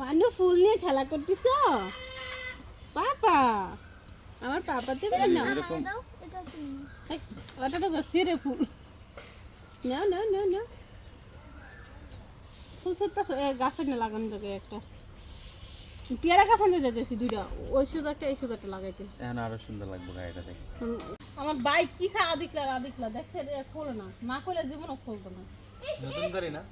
মানু ফুল নিয়ে খেলা করতেছ? পাপা আমার পাপা দেবে না এরকম। ওটা তো সিরে ফুল। না না না না ফুল সত্তা গাছে না লাগানো তোকে একটা। পেয়ারা গাছ আনতে যেতেছি দুইটা। ওই শুধু একটা এই একটা লাগাইতে। এখন আরও সুন্দর লাগবে গাড়িটা দেখে। আমার বাইক কি সা আদিকলা আদিকলা? দেখছে রে খোলে না। না করলে জীবনও খুলতো না। নতুন গাড়ি না?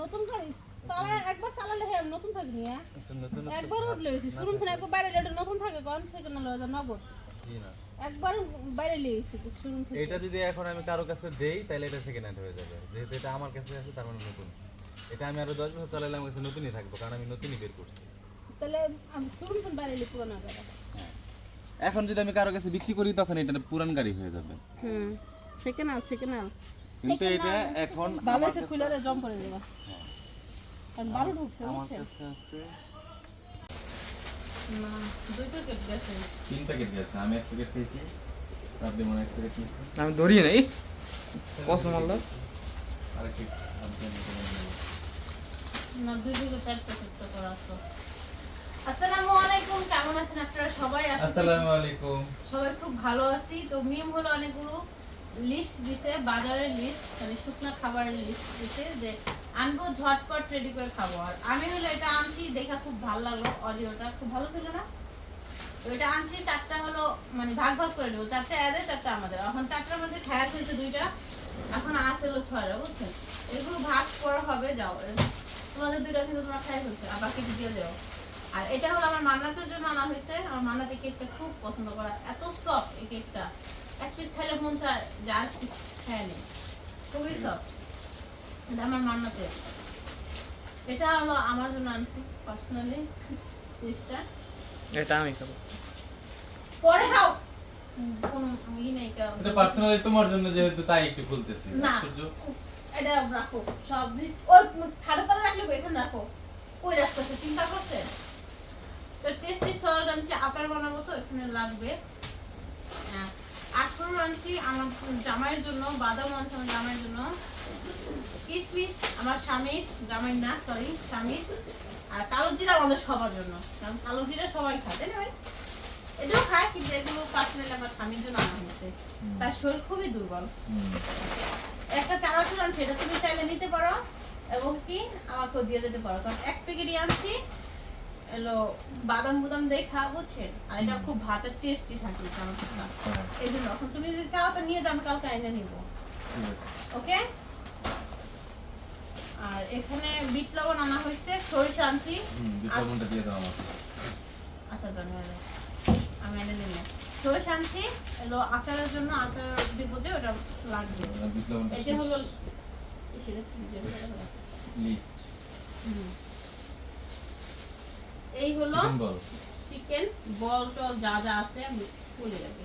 নতুন গাড়ি? চালা একবার চালালে হ্যাঁ নতুন থাকবি হ্যাঁ? নতুন একবার উঠলে হয়েছে শুরু থেকে একবার বাইরে এটা নতুন থাকে কোন থেকে না লয়ে নগদ। জি না। একবার বাইরে লিয়েছি শুরু থেকে এটা যদি এখন আমি কারও কাছে দেই তাহলে এটা সেকেন্ড হ্যান্ড হয়ে যাবে। যেহেতু এটা আমার কাছে আছে তার মানে নতুন। এটা আমি আরও দশ বছর চালালে আমার কাছে নতুনই থাকব কারণ আমি নতুনই বের করছি। তাহলে আমি শুরু থেকে বাইরে লিয়ে পুরোনো করে এখন যদি আমি কারও কাছে বিক্রি করি তখন এটা পুরান গাড়ি হয়ে যাবে। হুম সেকেন্ড আল সেকেন্ড আল কিন্তু এটা এখন ভালো খুলে জম করে দেবা। কারণ ভালো ঢুকছে আমার কাছে আছে। না দুই প্যাকেট গেছে। তিন প্যাকেট গেছে আমি এক প্যাকেট খেয়েছি আপনি মনে এক প্যাকেট খেয়েছি। আমি ধরিয়ে নাই? কসম আল্লাহ আরেকটি আপনি না দুই প্যাকেট চার প্যাকেট করা আছে। আসসালামু আলাইকুম কেমন আছেন আপনারা সবাই? আশা আসসালামু আলাইকুম। সবাই খুব ভালো আছি। তো মিম হলো অনেকগুলো লিস্ট দিছে বাজারের লিস্ট মানে শুকনো খাবারের লিস্ট দিছে যে আনব, ঝটপট রেডি করে খাব। আর আমি হলো এটা আনছি, দেখা খুব ভালো লাগল, অডিওটা খুব ভালো ছিল না? এটা আনছি, চারটা হলো মানে ভাগ ভাগ করে নেব। চারটা এদের চারটা আমাদের। এখন চারটার মধ্যে খায়া হয়েছে দুইটা। এখন আছে হলো ছয়টা বুঝছেন এগুলো ভাগ করা হবে, যাও। তোমাদের দুইটা কিন্তু তোমরা খাই ফেলছে, আর বাকি দিয়ে দেবো আর এটা হলো আমার মান্নাতের জন্য আনা হয়েছে। আমার মান্নাত কেকটা খুব পছন্দ করা। এত সফট এই কেকটা এক পিস খাইলে মন চায় যে পিস খায় নেই। খুবই সফট এটা আমার মান্নাতের এটা হলো আমার জন্য আনছি পার্সোনালি চিজটা এটা আমি খাব। পরে খাও। কোনো ই নেই কারণ। এটা পার্সোনালি তোমার জন্য যেহেতু তাই একটু খুলতেছি না। সূর্য এটা রাখো সব দিন। ওই খাড়া তলা রাখলে এখানে রাখো। ওই রাস্তাতে চিন্তা করছে? তো টেস্টি সল্ট আনছি আচার বানাবো তো এখানে লাগবে। হ্যাঁ, আখরোট আনছি আমার জামাইয়ের জন্য বাদাম আনছি আমার জামাইয়ের জন্য। কিসমিস আমার স্বামীর জামাই না সরি স্বামীর। আর কালো জিরা আমাদের সবার জন্য কারণ কালো জিরা সবাই খায় তাই না ভাই? এটাও খায় কিন্তু এগুলো পার্সোনালি আমার স্বামীর জন্য আনা হয়েছে। তার শরীর খুবই দুর্বল। একটা চানাচুর আনছি এটা তুমি চাইলে নিতে পারো এবং কি আমাকেও দিয়ে দিতে পারো। কারণ এক প্যাকেটই আনছি এলো বাদাম বুদাম দিয়ে খাওয়া বুঝছেন? আর এটা খুব ভাজা টেস্টি থাকে এই চানাচুরটা এই জন্য এখন তুমি যদি চাও তো নিয়ে যাও কালকে এনে নিব। ওকে? আর এখানে বিট লবণ আনা হয়েছে সরিষা আনছি। হুম বিপ্লবনটা দিয়ে দাও আমাকে। আচ্ছা দাঁড়া আমি এনে নিব। সরিষা আনছি এলো আচারের জন্য আচার দিব যে ওটা লাগবে। এটা হলো হলো? লিস্ট হুম। এই হলো চিকেন বল টল যা যা আছে আমি বলে রাখি।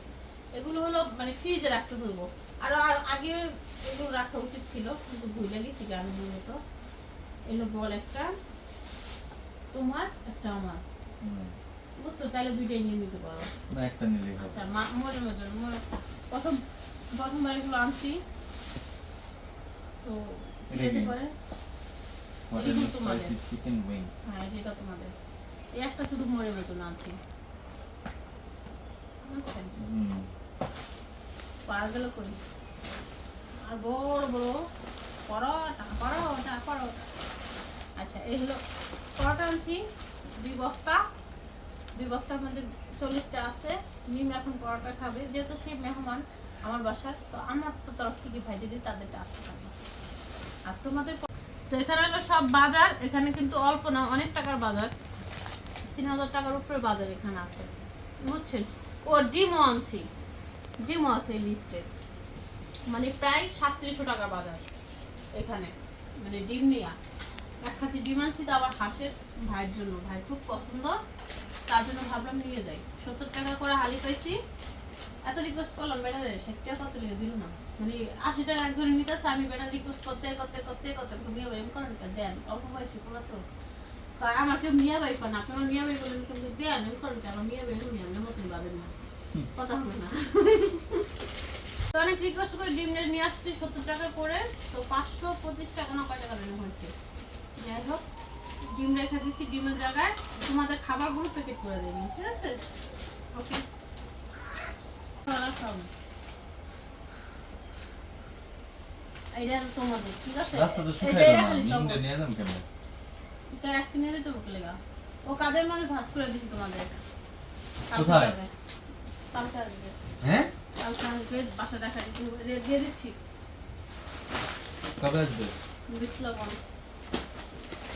এগুলো হলো মানে ফ্রিজে রাখতে বলব আর আর আগে এগুলো রাখা উচিত ছিল কিন্তু ভুলে গেছি গান মূলত। এলো বল একটা তোমার একটা আমার। বুঝছ? চাইলে দুইটাই নিয়ে নিতে পারো। না একটা নিলেই আচ্ছা মনে মতন মনে প্রথম প্রথমবার এগুলো আনছি। তো। চিকেন উইংস হ্যাঁ যেটা তোমাদের। এই একটা শুধু মরে মতন আছে বুঝছেন হুম। পাওয়া আর বড় বড়। পরোটা পরোটা পরোটা। আচ্ছা এই হলো পরোটা আনছি। দুই বস্তা। দুই বস্তার মধ্যে চল্লিশটা আছে। মিম এখন পরোটা খাবে। যেহেতু সেই মেহমান আমার বাসার তো আমার তো তরফ থেকে ভাইজে দিই তাদেরটা আসতে পারবে আর তোমাদের তো এখানে হলো সব বাজার। এখানে কিন্তু অল্প না অনেক টাকার বাজার। তিন হাজার টাকার উপরে বাজার এখানে আছে। বুঝছেন? ও, ডিমও আনছি। ডিমও আছে এই লিস্টে মানে প্রায় সাতত্রিশশো টাকা বাজার এখানে। মানে ডিম নিয়া। এক খাঁচি ডিম আনছি, তো আবার হাঁসের ভাইয়ের জন্য। ভাই খুব পছন্দ, তার জন্য ভাবলাম নিয়ে যাই। সত্তর টাকা করে হালি পাইছি। এত রিকোয়েস্ট করলাম বেটারে ষাট কত লেগে দিল না? মানে আশি টাকা একজন নিতেছে আমি বেটার রিকোয়েস্ট করতে করতে করতে করতে। ভাই এম করেন দেন, অল্প বয়সী পোলা তো। আমার কেউ মিয়া ভাই করেন আপনি আমার মিয়া ভাই বলেন কিন্তু দেন এম করেন কেন? মিয়া ভাই শুনি আমি মতন বাদের না। কথা হবে না। তো অনেক রিকোয়েস্ট করে ডিম নিয়ে আসছি সত্তর টাকা করে। তো পাঁচশো পঁচিশ টাকা না কয় টাকা দেওয়া হয়েছে? যাই হোক ডিম রেখে দিচ্ছি ডিমের জায়গায়। তোমাদের খাবারগুলো প্যাকেট করে দেবো ঠিক আছে? ওকে এইটা তোমাদের ঠিক আছে? রাস্তা তো না মিন্ডে তোমার। নিয়ে যাব কেমন? এটা একসিনে দিতে বকে লেগা। ও কাদের মানে ভাস করে দিছি তোমাদের? কোথায়? কালকে আসবে। হ্যাঁ? কালকে আসবে বাসা দেখা দিচ্ছি দিয়ে দিচ্ছি। কবে আসবে? বিপ্লব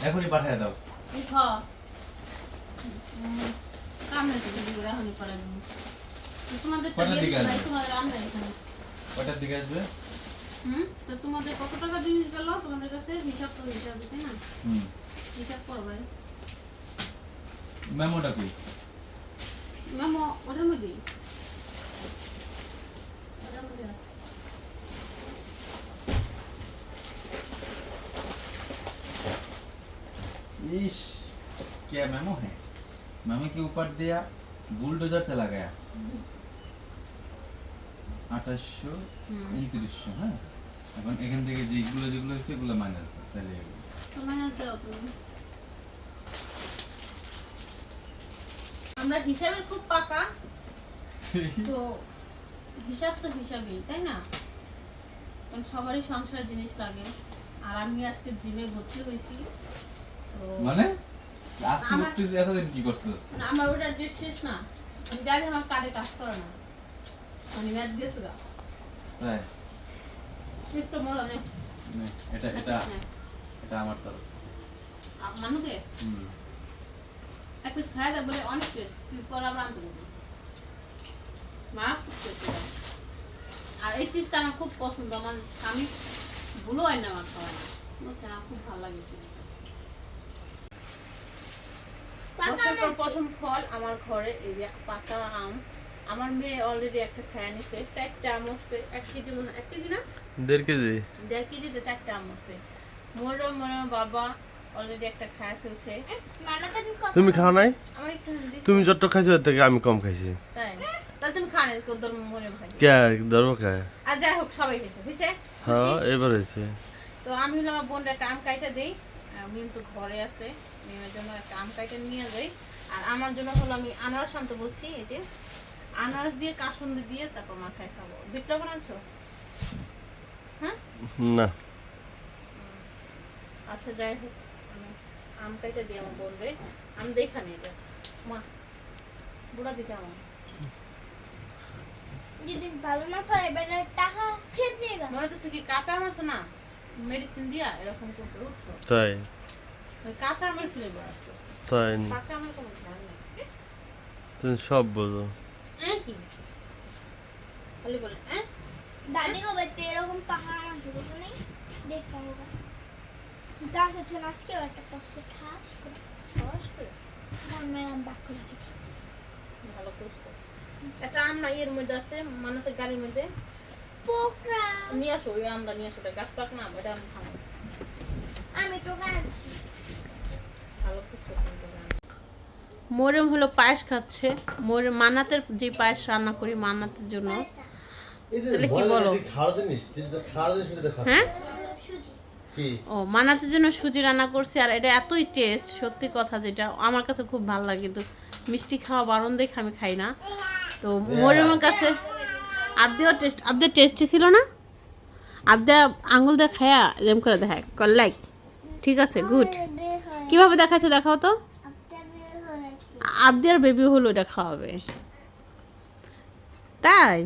এখনই পাঠিয়ে দাও। এই কামড়ে দিবি দিবি এখনই করে তোমাদের কটার দিকে আসবে? হুম? তো কত টাকা জিনিস গেল? তোমাদের কাছে হিসাব তো হিসাব তাই না? হুম। হিসাব করবে মেমোটা কি মেমো ওটার মধ্যেই ওটার মধ্যে আছে। इश क्या मेमो है मेमो के ऊपर दिया बुलडोजर चला गया আঠাশশো হুম। উনত্রিশশো হ্যাঁ এখন এখান থেকে যেগুলো যেগুলো হচ্ছে এগুলো মাইনাস দাও তাহলে এগুলো। তো মাইনাস আমরা হিসাবে খুব পাকা। তো হিসাব তো হিসাবেই তাই না? কারণ সবারই সংসার জিনিস লাগে। আর আমি আজকে জিমে ভর্তি হয়েছি তো মানে? আজকে আমার- এতদিন কি করছিস? আমার ওটা ডেট শেষ না। আমি জানি আমার কার্ডে কাজ করে না। মানে ম্যাচ গেছে গা। তাই একটু মজা নেই নে, এটা এটা এটা আমার তরফ মানুষে হুম। এক পিস খাই দেয় বলে অনেক তুই পরে আবার আনতে দেবো মা আর এই চিপসটা আমার খুব পছন্দ। আমার স্বামী ভুলো হয় না আমার খাওয়ায় না বুঝছেন আমার খুব ভালো লাগে চিপসটা। প্রথম ফল আমার ঘরে এই যে পাকা আম। আমার মেয়ে অলরেডি একটা খায় নিছে। চারটা আম হচ্ছে এক কেজি মনে এক কেজি না? দেড় কেজি। দেড় কেজিতে চারটা আম হচ্ছে মোরো মোরো বাবা অলরেডি একটা খায় ফেলছে। তুমি খাও নাই? তুমি যত খাইছো থেকে আমি কম খাইছি। তাই? তাহলে তুমি খানে তোর মনে ভাই। কে ধরবো কে আর যাই হোক সবাই বুঝছে হ্যাঁ এবার হয়েছে তো আমি হলো আমার বোনটা একটা আম কাইটা দিই। মিম তো ঘরে আছে মিমের জন্য একটা আম কাইটা নিয়ে যাই। আর আমার জন্য হলো আমি আনারস আনতে বলছি এই যে আনারস দিয়ে কাসন্দি দিয়ে তারপর মাথায় খাব। বিপ্লব বানাচ্ছো? হ্যাঁ? না। আচ্ছা যাই হোক। আমি আম কাইটা দিয়ে আমার বোন রে আমি দেখানি এটা। মা বুড়া দিকে আমার যদি ভালো না পারে এবার টাকা ফেরত নিয়ে মনে হচ্ছে কি কাঁচা আম আছে না? মেডিসিন দিয়া এরকম করতে বুঝছ? তাই। কাঁচা আমের ফ্লেভার আসতেছে। তাই। পাকা আমের কোনো খেয়াল নেই। তুমি সব বোঝো। কি? বলে দাদি গো এরকম পাকা আম আছে নেই দেখতে হবে। গাছ আজকেও একটা পাশে খাস করে। আমার রেখেছি ভালো করছ একটা আম না ইয়ের মধ্যে আছে মানাতে গাড়ির মধ্যে। পোকরা। নিয়ে আসো ওই আমটা নিয়ে আসো গাছ পাক না ওটা আমি খাব। আমি তো গাছি ভালো করছ মোরেম হলো পায়েস খাচ্ছে। মোরে মানাতের যে পায়েস রান্না করি মানাতের জন্য। তাহলে কি বলো? হ্যাঁ? ও মানাতের জন্য সুজি রান্না করছি আর এটা এতই টেস্ট সত্যি কথা যেটা আমার কাছে খুব ভালো লাগে কিন্তু মিষ্টি খাওয়া বারণ দেখে আমি খাই না। তো মরিয়মের কাছে আবদিও টেস্ট আবদের টেস্টি ছিল না। আবদা আঙুল দিয়ে খায়া এরম করে দেখায় লাইক ঠিক আছে গুড কীভাবে দেখাচ্ছে দেখাও তো। আবদি আর বেবি হলো এটা খাওয়াবে। তাই?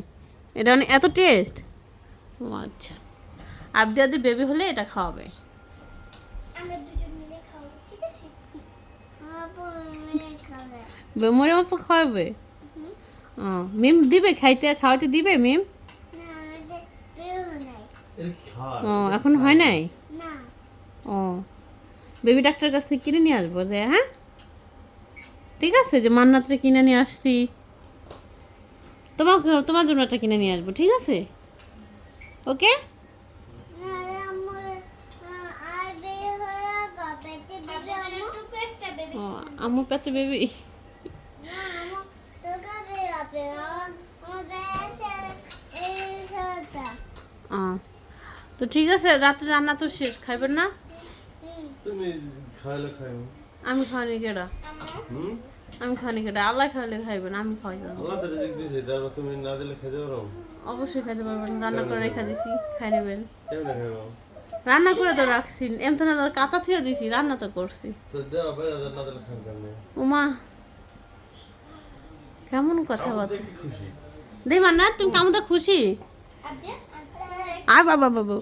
এটা অনেক এত টেস্ট ও আচ্ছা। আবদি আদি বেবি হলে এটা খাওয়াবে। আমরা দুজন মিলে খাব ঠিক আছে? মরে বাপু খাওয়াবে? ও মিম দিবে খাইতে খাওয়াতে দিবে মিম? ও এখন হয় নাই? ও বেবি ডাক্তার কাছ থেকে কিনে নিয়ে আসব যে হ্যাঁ? ঠিক আছে যে মান্নাতরে কিনে নিয়ে আসছি। তোমার তোমার জন্য একটা কিনে নিয়ে আসব ঠিক আছে? ওকে? আমার পেতে বেবি ও তো ঠিক আছে রাত্রে রান্না তো শেষ খাইবেন না? তুমি খাইলে খাইব আমি খাওয়ানি কেডা? আমি খাওয়ানি কেডা? আল্লাহ খাওয়ালে খাইবেন আমি খাওয়াই আল্লাহ তো রিজিক দিয়েছে তারপর তুমি না দিলে খাইতে পারো। অবশ্যই খাইতে পারবেন রান্না করে রেখে দিছি খাই নেবেন। কেমনে খাইব? রান্না করে তো রাখছি। এমন না কাঁচা থেকে দিছি রান্না তো করছি। তো উমা কেমন কথা বলছো দেখি খুশি? না তুমি কেমন তো খুশি? আয় বাবা বাবু।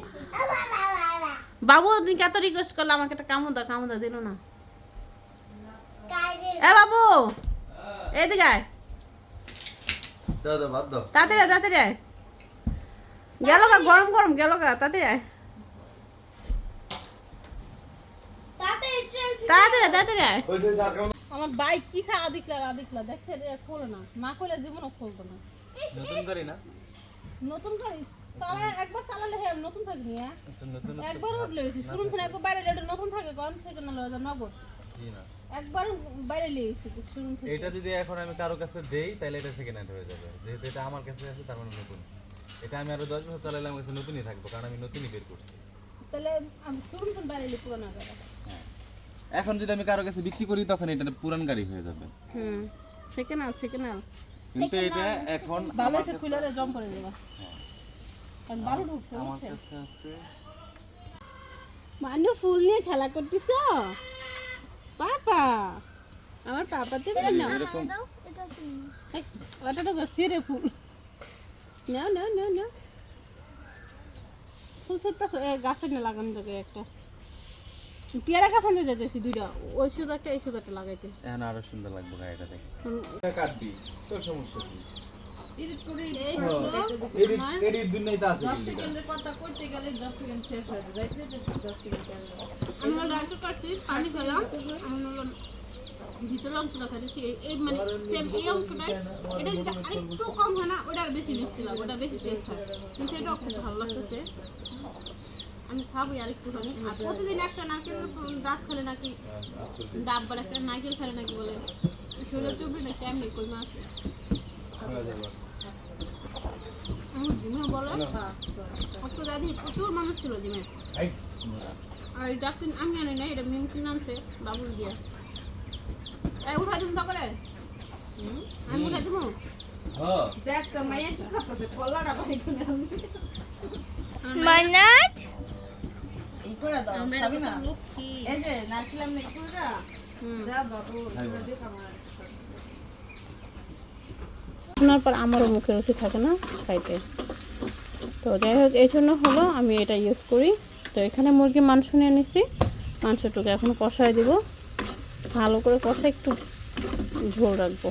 বাবু তুমি কত রিকোয়েস্ট করলে? আমাকে একটা কামু দাও কামু দাও দিল না। এ বাবু এদিকে আয়। দাও। তাড়াতাড়ি আয়, তাড়াতাড়ি আয়। গেল গা গরম গরম গেল গা তাড়াতাড়ি আয়। তাড়াতাড়ি তাড়াতাড়ি আমার বাইক কি সা আদিকলা আদিকলা? দেখছে রে খোলে না। না করলে খুলতো না। নতুন গাড়ি না? নতুন গাড়ি? চালা একবার চালালে নতুন একবার উঠলে হয়েছি। শুরু থেকে একবার বাইরে এটা নতুন থাকে কোন থেকে না লয় নগদ। জি না। একবার বাইরে লিয়েছি শুরু এটা যদি এখন আমি কারও কাছে দেই তাহলে এটা সেকেন্ড হ্যান্ড হয়ে যাবে। যেহেতু এটা আমার কাছে আছে তার মানে নতুন। এটা আমি আরও দশ বছর চালালে আমার কাছে নতুনই থাকব কারণ আমি নতুনই বের করছি। তাহলে আমি বাইরে লিয়ে করে এখন যদি আমি কারও কাছে বিক্রি করি তখন এটা পুরান গাড়ি হয়ে যাবে। হুম সেকেন্ড আল সেকেন্ড আল কিন্তু এটা এখন ভালো জম করে দেবা। কারণ বালু ঢুকছে আমার কাছে আছে। মানু ফুল নিয়ে খেলা করতেছ? পাপা আমার পাপা দেবে না এরকম এটা তো সিরে ফুল। না না না না ফুল সেটটা গাছে না লাগানো থাকে একটা। পেয়ারা গাছ আনতে যেতেছি দুইটা। ওই সুতো একটা এই সুতো লাগাইতে। এখন আরও সুন্দর লাগবে গাড়িটা দেখে। কাটবি তোর সমস্যা কি? হয়ে ভিতরে অংশটা খাইছি এই- মানে সেম এই অংশটাই। এটা যদি আরেকটু কম হয় না ওটা আর বেশি মিষ্টি লাগে ওটা বেশি টেস্ট হয়। কিন্তু এটাও খুব ভালো লাগতেছে। আমি খাব আর একটু খানি আর প্রতিদিন একটা নারকেল ডাব খেলে নাকি ডাব বলে একটা নারকেল খেলে নাকি বলে। শরীরে চর্বি নাকি এমনি কই মাছ জিমে বলে। আজকে দাদি প্রচুর মানুষ ছিল জিমে আর এই ডাক্তার আমি আনি না এটা মিম কিনে আনছে বাবুর দিয়া। এই উঠাই দিম তো করে। হুম? আমি উঠাই দিব? হ্যাঁ। দেখ তো খাচ্ছে কলাটা বাই মানাত করে দাও খাবি না? এই যে নাচলাম না পুরোটা যা। বাবু শোনার পর আমারও মুখে রুচি থাকে না খাইতে। তো যাই হোক এই জন্য হলো আমি এটা ইউজ করি। তো এখানে মুরগি মাংস নিয়ে নিছি। মাংসটুকু এখন কষায় দিব। ভালো করে কষা একটু ঝোল রাখব।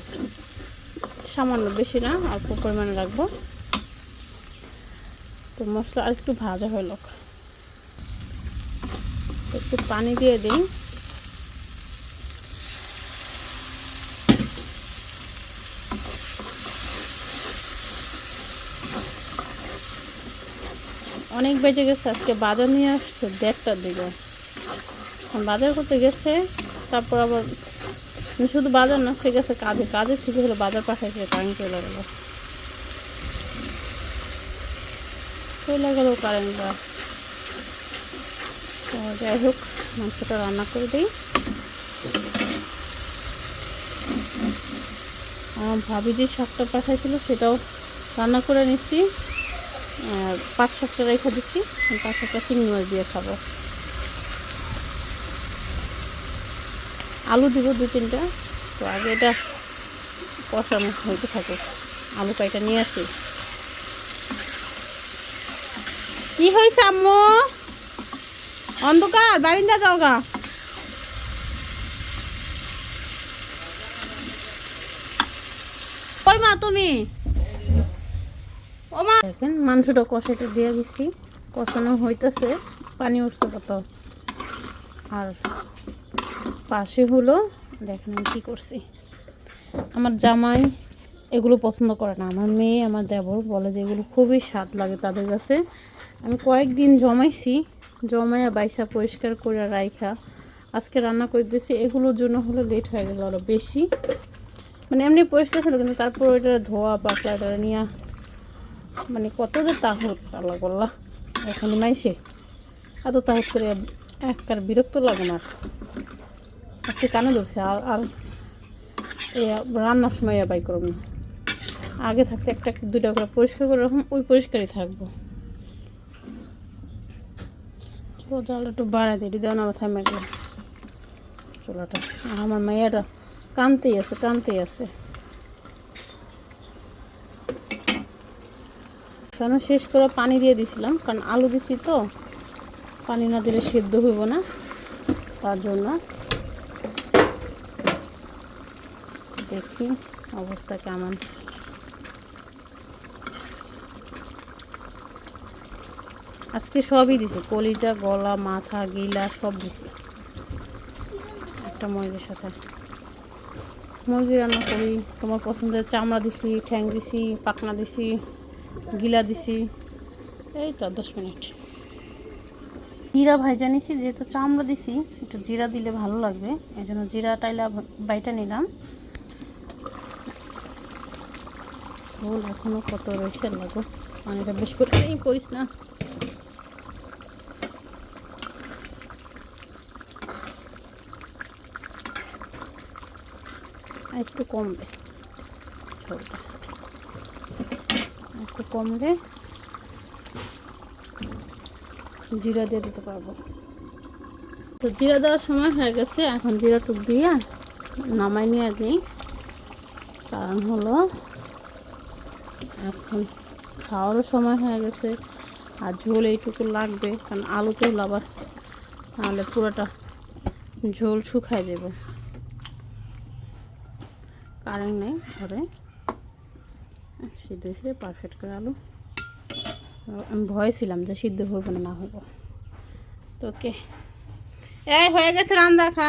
সামান্য বেশি না অল্প পরিমাণে রাখব। তো মশলা আর একটু ভাজা হলো একটু পানি দিয়ে দিই। অনেক বেজে গেছে, আজকে বাজার নিয়ে আসছে, দেড়টার দিকে। বাজার করতে গেছে, তারপর আবার শুধু বাজার না, সে গেছে কাজে। কাজে থেকে হলো, বাজার পাঠাইছে কারেন্ট চলে গেলো। চলে গেল কারেন্টটা তো যাই হোক, মাংসটা রান্না করে দিই। ভাবি যে শাকটা পাঠাইছিল, সেটাও রান্না করে নিচ্ছি। পাঁচ শাকটা রেখে দিচ্ছি পাঁচ শাকটা চিংড়ি মাছ দিয়ে খাব। আলু দিব দু তিনটা, তো আগে এটা কষানো হইতে থাকুক। আলু কয়টা নিয়ে আসি? কি হয়েছে আম্মু? অন্ধকার, বারিন্দা যাও গা মা, তুমি? ও দেখেন, মাংসটা কষাইতে দিয়ে গেছি কষানো হইতেছে, পানি উঠছে কত। আর পাশে হলো, দেখেন আমি কী করছি। আমার জামাই এগুলো পছন্দ করে না। আমার মেয়ে, আমার দেবর বলে যে এগুলো খুবই স্বাদ লাগে তাদের কাছে। আমি কয়েকদিন জমাইছি জমাইয়া বাইসা পরিষ্কার করে রাইখা। আজকে রান্না করে দিয়েছি, এগুলোর জন্য হলো লেট হয়ে গেল আরও বেশি। মানে এমনি পরিষ্কার ছিল, কিন্তু তারপর ওইটা ধোয়া পাকলা নিয়ে মানে কত যে তাহত আল্লাহ করলা এখানে মাইসে, এত তাহত করে একবার বিরক্ত লাগে না আজকে কানে ধরছে, আর আর রান্নার সময় বাই করব না। আগে থাকতে একটা, দুইটা করে পরিষ্কার করে রাখুন, ওই পরিষ্কারই থাকব। চলো জাল একটু বাড়াই দিই দেওয়া না মাথায় মেঘলা চুলাটা। আমার মেয়েটা কানতেই আছে কানতেই আছে। সানো শেষ করে পানি দিয়ে দিছিলাম, কারণ আলু দিছি তো, পানি না দিলে সেদ্ধ হইব না, তার জন্য। দেখি অবস্থা কেমন। আজকে সবই দিছে। কলিজা, গলা, মাথা, গিলা সব দিছে। একটা মুরগির সাথে। মুরগি রান্না করি। তোমার পছন্দের চামড়া দিছি, ঠ্যাং দিছি পাকনা দিছি, গিলা দিছি। এই তো, দশ মিনিট। জিরা ভাইজা নিছি, যেহেতু চামড়া দিছি, একটু জিরা দিলে ভালো লাগবে। এই জন্য জিরা টাইলা বাইটা নিলাম। ভুল এখনও কত রয়েছে? লাগো। পানিটা বেশ করে করিস না। একটু কমবে। ঝোলটা একটু কমলে জিরা দিয়ে দিতে পারব। তো জিরা দেওয়ার সময় হয়ে গেছে, এখন জিরা টুক দিয়ে নামাই নিয়ে দিই কারণ হলো এখন খাওয়ারও সময় হয়ে গেছে আর ঝোল এইটুকু লাগবে, কারণ আলুতেও আবার তাহলে পুরোটা ঝোল শুকায় দেবে কারেন্ট নেই ঘরে সিদ্ধ হয়েছিল পারফেক্ট করে আলু। আমি ভয় ছিলাম যে সিদ্ধ হব না না হইব। তো ওকে। এই, হয়ে গেছে রান্না খা